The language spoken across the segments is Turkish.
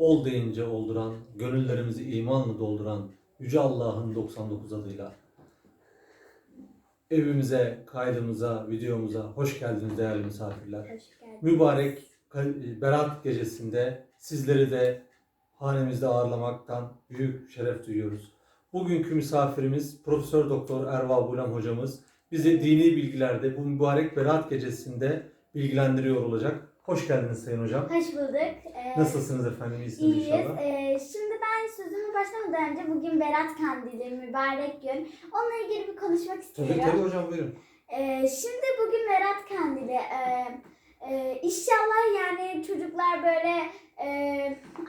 ol deyince olduran, gönüllerimizi imanla dolduran Yüce Allah'ın 99 adıyla evimize, kaydımıza, videomuza hoş geldiniz değerli misafirler. Hoş geldin. Mübarek Berat gecesinde sizleri de hanemizde ağırlamaktan büyük şeref duyuyoruz. Bugünkü misafirimiz Profesör Doktor Erva Bulam hocamız bizi dini bilgilerde bu mübarek Berat gecesinde bilgilendiriyor olacak. Hoş geldiniz Sayın Hocam. Hoş bulduk. Ee, Nasılsınız efendim? İyisiniz İyiyiz. inşallah. Ee, şimdi ben sözüme başlamadan önce bugün Berat Kandili, mübarek gün. Onunla ilgili bir konuşmak istiyorum. Tabii tabii hocam buyurun. Ee, şimdi bugün Berat Kandili. Ee, e, inşallah yani çocuklar böyle e,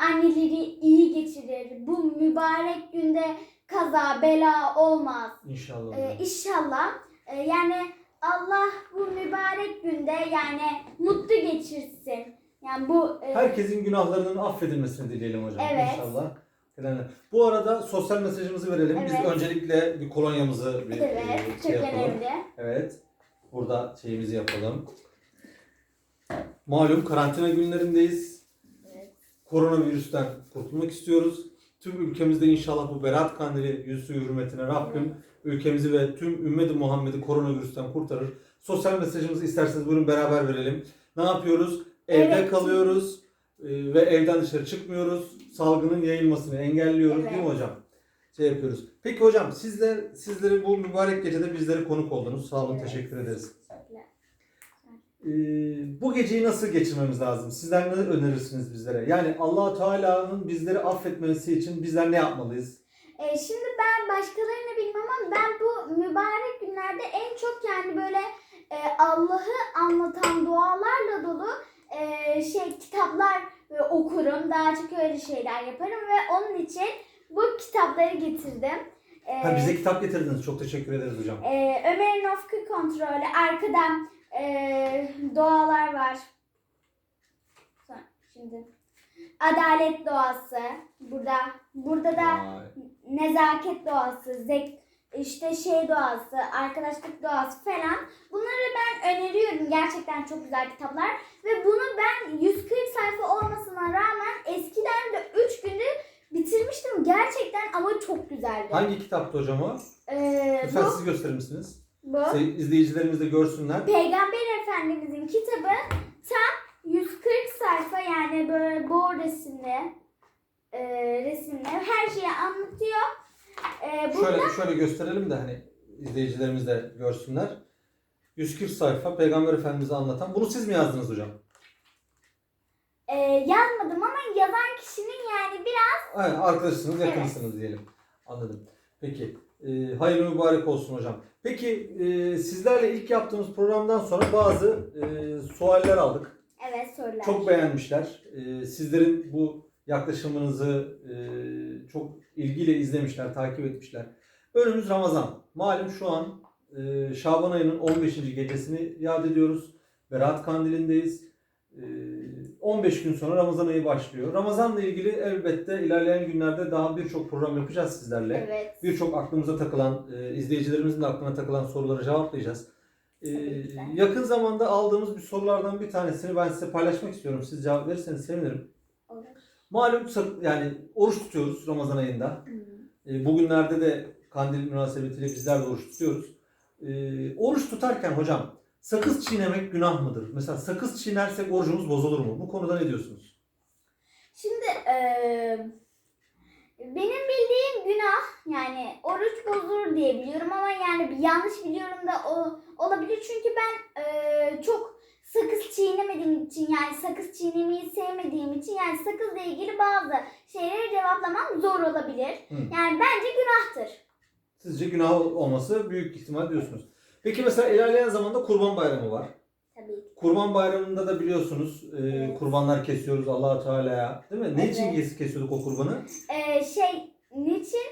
anneleri iyi geçirir. Bu mübarek günde kaza, bela olmaz. İnşallah. Ee, inşallah. Ee, yani Allah bu mübarek günde yani mutlu geçirsin. Yani bu e, Herkesin günahlarının affedilmesini dileyelim hocam Evet. inşallah. Yani bu arada sosyal mesajımızı verelim. Biz Evet. öncelikle bir kolonyamızı bir evet e, çok şey yapalım. önemli. Evet. Burada şeyimizi yapalım. Malum karantina günlerindeyiz. Evet. Koronavirüsten kurtulmak istiyoruz. Tüm ülkemizde inşallah bu Berat Kandili yüzü hürmetine Rabbim ülkemizi ve tüm ümmeti Muhammed'i koronavirüsten kurtarır. Sosyal mesajımızı isterseniz buyurun beraber verelim. Ne yapıyoruz? Evde Evet. kalıyoruz e, ve evden dışarı çıkmıyoruz. Salgının yayılmasını engelliyoruz değil mi Evet. hocam? Şey yapıyoruz. Peki hocam sizler sizleri bu mübarek gecede bizlere konuk oldunuz. Sağ olun Evet. teşekkür ederiz. Ee, bu geceyi nasıl geçirmemiz lazım? Sizler ne önerirsiniz bizlere? Yani allah Teala'nın bizleri affetmesi için bizler ne yapmalıyız? Ee, şimdi ben başkalarını bilmem ama ben bu mübarek günlerde en çok yani böyle e, Allah'ı anlatan dualarla dolu e, şey kitaplar e, okurum. Daha çok öyle şeyler yaparım ve onun için bu kitapları getirdim. Ee, Ha, bize kitap getirdiniz. Çok teşekkür ederiz hocam. e, Ömer'in Ofku kontrolü. Arkadan e, dualar var. Şimdi adalet duası. Burada burada da Vay. nezaket duası, zek işte şey duası, arkadaşlık duası falan. Bunları ben öneriyorum. Gerçekten çok güzel kitaplar. Ve bunu ben 140 sayfa olmasına rağmen eskiden de 3 günde bitirmiştim. Gerçekten ama çok güzeldi. Hangi kitaptı hocam o? Ee, Lütfen bu, siz gösterir misiniz? bu İzleyicilerimiz de görsünler. Peygamber Efendimizin kitabı tam 140 sayfa yani böyle bol resimli e, resimli her şeyi anlatıyor. E, burada Şöyle şöyle gösterelim de hani izleyicilerimiz de görsünler. 140 sayfa Peygamber Efendimiz'i anlatan. Bunu siz mi yazdınız hocam? e, yazmadım ama yazan kişinin yani biraz Aynen arkadaşsınız, Evet. yakınsınız diyelim. Anladım. Peki. E, hayırlı mübarek olsun hocam. Peki e, sizlerle ilk yaptığımız programdan sonra bazı e, sualler aldık. Evet sorular. Çok beğenmişler. E, sizlerin bu yaklaşımınızı e, çok ilgiyle izlemişler, takip etmişler. Önümüz Ramazan. Malum şu an e, Şaban ayının 15. gecesini yad ediyoruz. Berat Kandili'ndeyiz. E, 15 gün sonra Ramazan ayı başlıyor. Ramazanla ilgili elbette ilerleyen günlerde daha birçok program yapacağız sizlerle. Evet. Birçok aklımıza takılan, e, izleyicilerimizin de aklına takılan soruları cevaplayacağız. E, de. yakın zamanda aldığımız bir sorulardan bir tanesini ben size paylaşmak istiyorum. Siz cevap verirseniz sevinirim. Olur. Malum yani oruç tutuyoruz Ramazan ayında. Hı. E, bugünlerde de kandil münasebetiyle bizler de oruç tutuyoruz. E, oruç tutarken hocam sakız çiğnemek günah mıdır? Mesela sakız çiğnersek orucumuz bozulur mu? Bu konuda ne diyorsunuz? Şimdi e, benim bildiğim günah yani oruç bozulur diye biliyorum ama yani bir yanlış biliyorum da o, olabilir çünkü ben e, çok sakız çiğnemediğim için yani sakız çiğnemeyi sevmediğim için yani sakızla ilgili bazı şeyleri cevaplamam zor olabilir. Hı. Yani bence günahtır. Sizce günah olması büyük ihtimal diyorsunuz. Peki mesela ilerleyen zamanda Kurban Bayramı var. Tabii. Kurban Bayramı'nda da biliyorsunuz e, Evet. kurbanlar kesiyoruz Allah Teala'ya. Değil mi? Ne için Evet. kes- kesiyorduk o kurbanı? Ee, şey niçin?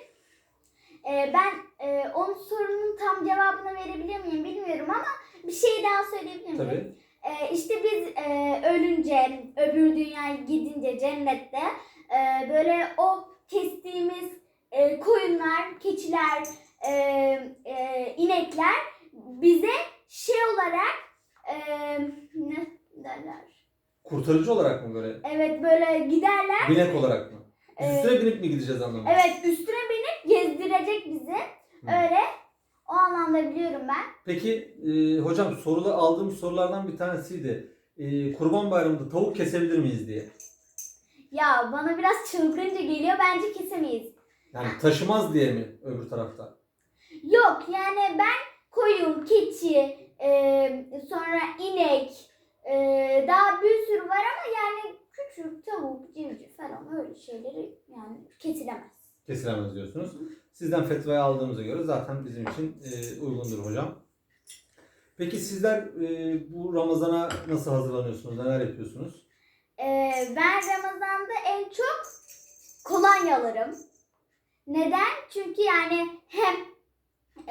Ee, ben e, onun sorunun tam cevabını verebilir miyim bilmiyorum ama bir şey daha söyleyebilir miyim? Tabii. Ee, işte biz e, ölünce, öbür dünyaya gidince cennette e, böyle o kestiğimiz e, koyunlar, keçiler, e, e, inekler bize şey olarak e, ne derler? Kurtarıcı olarak mı böyle? Evet böyle giderler. Binek olarak mı? Biz. Üstüne binip mi gideceğiz anlamında? Evet üstüne binip gezdirecek bizi. Öyle. O anlamda biliyorum ben. Peki e, hocam soruda aldığım sorulardan bir tanesiydi. E, Kurban Bayramı'nda tavuk kesebilir miyiz diye. Ya bana biraz çılgınca geliyor. Bence kesemeyiz. Yani taşımaz diye mi öbür tarafta? Yok yani ben koyun, keçi, e, sonra inek, e, daha bir sürü var ama yani küçük tavuk, civciv falan öyle şeyleri yani kesilemez. Kesilemez diyorsunuz. Sizden fetvayı aldığımıza göre zaten bizim için e, uygundur hocam. Peki sizler e, bu Ramazan'a nasıl hazırlanıyorsunuz? Neler yapıyorsunuz? E, ben Ramazan'da en çok kolonya alırım. Neden? Çünkü yani hem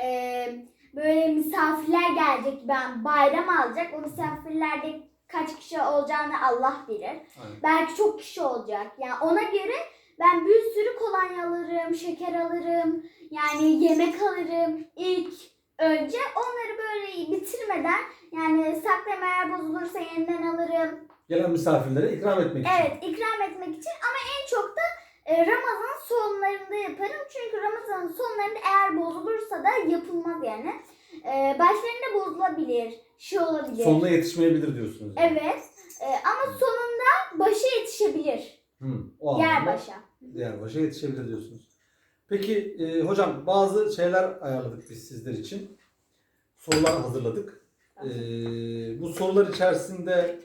e, böyle misafirler gelecek ben bayram alacak. O misafirlerde kaç kişi olacağını Allah bilir. Aynen. Belki çok kişi olacak. Yani ona göre ben bir sürü kolonya alırım, şeker alırım, yani yemek alırım. İlk önce onları böyle bitirmeden yani saklayayım eğer bozulursa yeniden alırım. Gelen misafirlere ikram etmek için. Evet ikram etmek için ama en çok da e, Ramazan sonlarında yaparım. Çünkü Ramazan'ın sonlarında eğer bozulursa da yapılmaz yani. E, başlarında bozulabilir, şey olabilir. Sonuna yetişmeyebilir diyorsunuz. yani. Evet e, ama sonunda başa yetişebilir. Hı, o anlamda başa. diğer başa yetişebilir diyorsunuz. Peki e, hocam bazı şeyler ayarladık biz sizler için. Sorular hazırladık. E, bu sorular içerisinde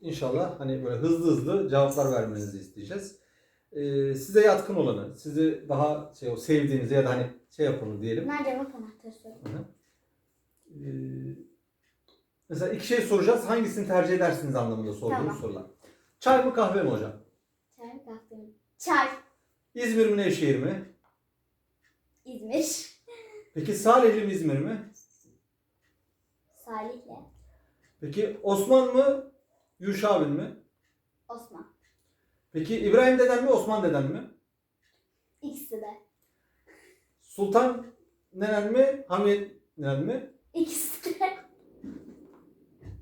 inşallah hani böyle hızlı hızlı cevaplar vermenizi isteyeceğiz. E, size yatkın olanı, sizi daha şey o sevdiğiniz ya da hani şey yapalım diyelim. Bunlar cevap anahtarı söyle. Hı hı. E, mesela iki şey soracağız. Hangisini tercih edersiniz anlamında sorduğumuz Tamam. sorular. Çay mı kahve mi hocam? Çay kahve. İzmir mi Nevşehir mi? İzmir. Peki Salihli mi İzmir mi? Salih'le. Peki Osman mı? Yuşavin mi? Osman. Peki İbrahim deden mi? Osman deden mi? İkisi de. Sultan nenen mi? Hamid nenen mi? İkisi de.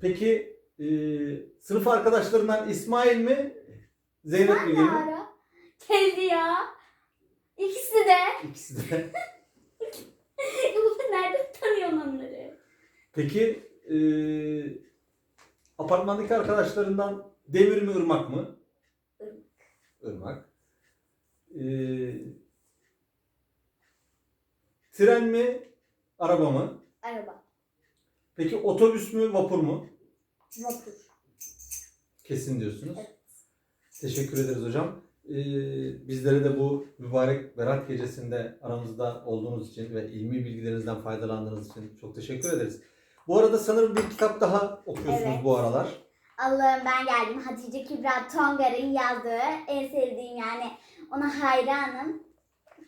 Peki e, sınıf arkadaşlarından İsmail mi? Zeynep mi? Ara? Kendi ya. İkisi de. İkisi de. Nereden tanıyorsun onları? Peki e, apartmandaki arkadaşlarından Demir mi Irmak mı? Irmak. Irmak. E, tren mi? Araba mı? Araba. Peki otobüs mü? Vapur mu? Vapur. Kesin diyorsunuz. Evet. Teşekkür ederiz hocam. Ee, bizlere de bu mübarek Berat gecesinde aramızda olduğunuz için ve ilmi bilgilerinizden faydalandığınız için çok teşekkür ederiz. Bu arada sanırım bir kitap daha okuyorsunuz Evet. bu aralar. Allah'ım ben geldim. Hatice Kübra Tongar'ın yazdığı en sevdiğim yani ona hayranım.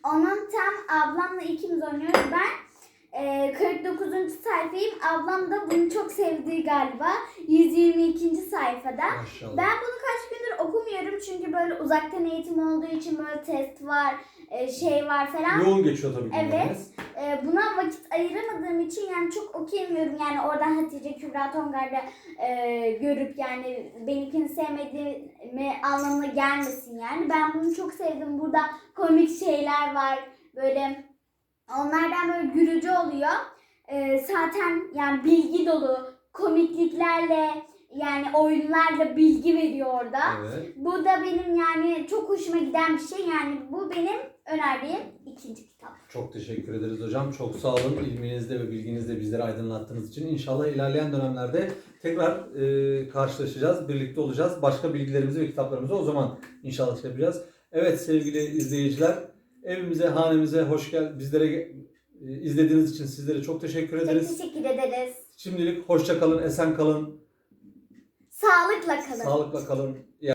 Onun tam ablamla ikimiz oynuyoruz. Ben e, 49. sayfayım. Ablam da bunu çok sevdiği galiba. 122. sayfada. Maşallah. Ben bunu kaç gündür okumuyorum çünkü böyle uzaktan eğitim olduğu için böyle test var, e, şey var falan. Yoğun geçiyor tabii Evet. günleriniz. E, buna vakit ayıramadığım için yani çok okuyamıyorum. Yani oradan Hatice Kübra Tongar'da e, görüp yani benimkini sevmediğimi anlamına gelmesin yani. Ben bunu çok sevdim. Burada komik şeyler var. Böyle onlardan böyle gürücü oluyor. E, zaten yani bilgi dolu komikliklerle yani oyunlarla bilgi veriyor orada. Evet. Bu da benim yani çok hoşuma giden bir şey. Yani bu benim önerdiğim ikinci kitap. Çok teşekkür ederiz hocam. Çok sağ olun. İlminizde ve bilginizde bizleri aydınlattığınız için. İnşallah ilerleyen dönemlerde tekrar e, karşılaşacağız. Birlikte olacağız. Başka bilgilerimizi ve kitaplarımızı o zaman inşallah yapacağız. Evet sevgili izleyiciler. Evimize, hanemize hoş gel. Bizlere e, izlediğiniz için sizlere çok teşekkür Çok ederiz. teşekkür ederiz. Şimdilik hoşça kalın, esen kalın, Sağlıkla kalın. sağlıkla kalın.